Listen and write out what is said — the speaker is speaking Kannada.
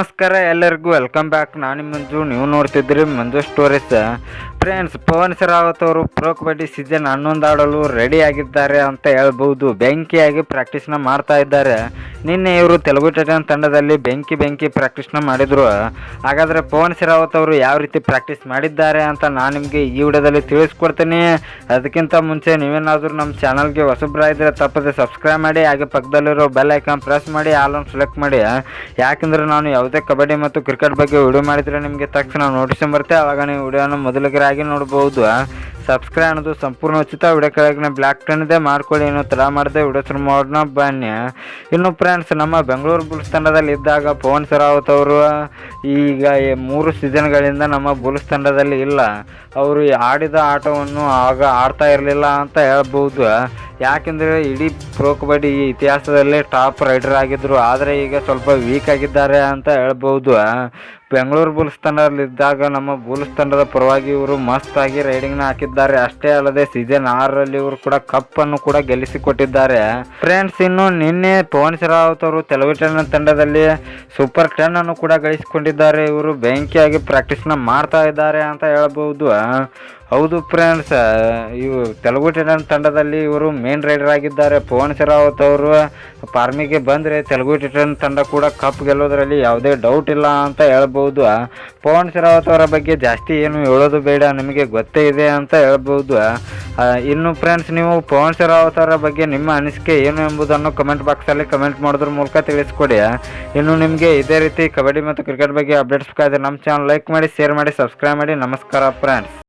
ನಮಸ್ಕಾರ ಎಲ್ಲರಿಗೂ ವೆಲ್ಕಮ್ ಬ್ಯಾಕ್ ನಾನು ಮಂಜು ನೀವು ನೋಡ್ತಿದ್ರಿ ಮಂಜು ಸ್ಟೋರೀಸ್ ಫ್ರೆಂಡ್ಸ್ ಪವನ್ ಶರಾವತ್ ಅವರು ಪ್ರೋ ಕಬಡ್ಡಿ ಸೀಸನ್ ಹನ್ನೊಂದು ಆಡಲು ರೆಡಿ ಆಗಿದ್ದಾರೆ ಅಂತ ಹೇಳ್ಬೋದು ಬೆಂಕಿಯಾಗಿ ಪ್ರಾಕ್ಟೀಸ್ನ ಮಾಡ್ತಾ ಇದ್ದಾರೆ. ನಿನ್ನೆ ಇವರು ತೆಲುಗು ಟೈಟನ್ ತಂಡದಲ್ಲಿ ಬೆಂಕಿ ಬೆಂಕಿ ಪ್ರಾಕ್ಟೀಸ್ನ ಮಾಡಿದರು. ಹಾಗಾದರೆ ಪವನ್ ಶರಾವತ್ ಅವರು ಯಾವ ರೀತಿ ಪ್ರಾಕ್ಟೀಸ್ ಮಾಡಿದ್ದಾರೆ ಅಂತ ನಾನು ನಿಮಗೆ ಈ ವಿಡಿಯೋದಲ್ಲಿ ತಿಳಿಸ್ಕೊಡ್ತೀನಿ. ಅದಕ್ಕಿಂತ ಮುಂಚೆ ನೀವೇನಾದರೂ ನಮ್ಮ ಚಾನಲ್ಗೆ ಹೊಸಬ್ರಾಗಿದ್ದರೆ ತಪ್ಪದೆ ಸಬ್ಸ್ಕ್ರೈಬ್ ಮಾಡಿ, ಹಾಗೆ ಪಕ್ಕದಲ್ಲಿರೋ ಬೆಲ್ ಐಕಾನ್ ಪ್ರೆಸ್ ಮಾಡಿ ಆಲನ್ನು ಸೆಲೆಕ್ಟ್ ಮಾಡಿ. ಯಾಕಂದರೆ ನಾನು ಯಾವುದೇ ಕಬಡ್ಡಿ ಮತ್ತು ಕ್ರಿಕೆಟ್ ಬಗ್ಗೆ ವಿಡಿಯೋ ಮಾಡಿದರೆ ನಿಮಗೆ ತಕ್ಷಣ ನೋಟಿಸ್ ಬರುತ್ತೆ. ಆವಾಗ ನೀವು ವಿಡಿಯೋನ ಮೊದಲಿಗರಾಗಿ ನೋಡ್ಬೋದು ಸಬ್ಸ್ಕ್ರೈಬ್ ಅನ್ನೋದು ಸಂಪೂರ್ಣ ಉಚಿತ. ವಿಡಿಯೋ ಕೆಳಗಿನ ಬ್ಲ್ಯಾಕ್ ಟನ್ ಇದೆ, ಮಾಡ್ಕೊಳ್ಳಿ, ಏನೋ ತಡ ಮಾಡದೆ, ವಿಡಿಯೋ ಶುರು ಮಾಡೋಣ, ಬನ್ನಿ ಇನ್ನು ಫ್ರೆಂಡ್ಸ್ ನಮ್ಮ ಬೆಂಗಳೂರು ಬುಲ್ಸ್ ತಂಡದಲ್ಲಿ ಇದ್ದಾಗ ಪವನ್ ಸರಾವತ್ ಅವರು ಈಗ ಮೂರು ಸೀಸನ್ಗಳಿಂದ ನಮ್ಮ ಬುಲ್ಸ್ ತಂಡದಲ್ಲಿ ಇಲ್ಲ. ಅವರು ಆಡಿದ ಆಟವನ್ನು ಆಗ ಆಡ್ತಾ ಇರಲಿಲ್ಲ ಅಂತ ಹೇಳ್ಬೋದು ಯಾಕೆಂದರೆ ಇಡೀ ಪ್ರೋ ಕಬಡ್ಡಿ ಇತಿಹಾಸದಲ್ಲೇ ಟಾಪ್ ರೈಡರ್ ಆಗಿದ್ದರು ಆದರೆ ಈಗ ಸ್ವಲ್ಪ ವೀಕ್ ಆಗಿದ್ದಾರೆ ಅಂತ ಹೇಳ್ಬೋದು ಬೆಂಗಳೂರು ಬುಲ್ಸ್ ತಂಡದಲ್ಲಿದ್ದಾಗ ನಮ್ಮ ಬುಲ್ಸ್ ತಂಡದ ಪರವಾಗಿ ಇವರು ಮಸ್ತ್ ಆಗಿ ರೈಡಿಂಗ್ ರೈಡಿಂಗ್ನ ಹಾಕಿದ್ದಾರೆ. ಅಷ್ಟೇ ಅಲ್ಲದೆ ಸೀಸನ್ ಆರರಲ್ಲಿ ಇವರು ಕೂಡ ಕಪ್ಪನ್ನು ಕೂಡ ಗೆಲ್ಲಿಸಿಕೊಟ್ಟಿದ್ದಾರೆ. ಫ್ರೆಂಡ್ಸ್, ಇನ್ನು ನಿನ್ನೆ ಪವನ್ ಶರಾವತ್ ಅವರು ತೆಲುಗು ತಂಡದಲ್ಲಿ ಸೂಪರ್ ಟೆನ್ ಅನ್ನು ಕೂಡ ಗಳಿಸಿಕೊಂಡಿದ್ದಾರೆ. ಇವರು ಬೆಂಕಿಯಾಗಿ ಪ್ರಾಕ್ಟೀಸ್ನ ಮಾಡ್ತಾ ಇದ್ದಾರೆ ಅಂತ ಹೇಳ್ಬೋದು ಹೌದು ಫ್ರೆಂಡ್ಸ್, ಇವು ತೆಲುಗು ಟೆನ್ ತಂಡದಲ್ಲಿ ಇವರು ಮೇನ್ ರೈಡರ್ ಆಗಿದ್ದಾರೆ. ಪವನ್ ಶರಾವತ್ ಅವರು ಫಾರ್ಮಿಗೆ ಬಂದರೆ ತೆಲುಗು ಟೆನ್ ತಂಡ ಕೂಡ ಕಪ್ ಗೆಲ್ಲೋದ್ರಲ್ಲಿ ಯಾವುದೇ ಡೌಟ್ ಇಲ್ಲ ಅಂತ ಹೇಳ್ಬೋದು ಪವನ್ ಶರಾವತ್ ಅವರ ಬಗ್ಗೆ ಜಾಸ್ತಿ ಏನು ಹೇಳೋದು ಬೇಡ, ನಿಮಗೆ ಗೊತ್ತೇ ಇದೆ ಅಂತ ಹೇಳ್ಬೋದು ಇನ್ನು ಫ್ರೆಂಡ್ಸ್ ನೀವು ಪವನ್ ಶರಾವತ್ ಅವರ ಬಗ್ಗೆ ನಿಮ್ಮ ಅನಿಸಿಕೆ ಏನು ಎಂಬುದನ್ನು ಕಮೆಂಟ್ ಬಾಕ್ಸಲ್ಲಿ ಕಮೆಂಟ್ ಮಾಡೋದ್ರ ಮೂಲಕ ತಿಳಿಸ್ಕೊಡಿ ಇನ್ನು ನಿಮಗೆ ಇದೇ ರೀತಿ ಕಬಡ್ಡಿ ಮತ್ತು ಕ್ರಿಕೆಟ್ ಬಗ್ಗೆ ಅಪ್ಡೇಟ್ಸ್ ಬೇಕಾದರೆ ನಮ್ಮ ಚಾನಲ್ ಲೈಕ್ ಮಾಡಿ ಶೇರ್ ಮಾಡಿ ಸಬ್ಸ್ಕ್ರೈಬ್ ಮಾಡಿ. ನಮಸ್ಕಾರ ಫ್ರೆಂಡ್ಸ್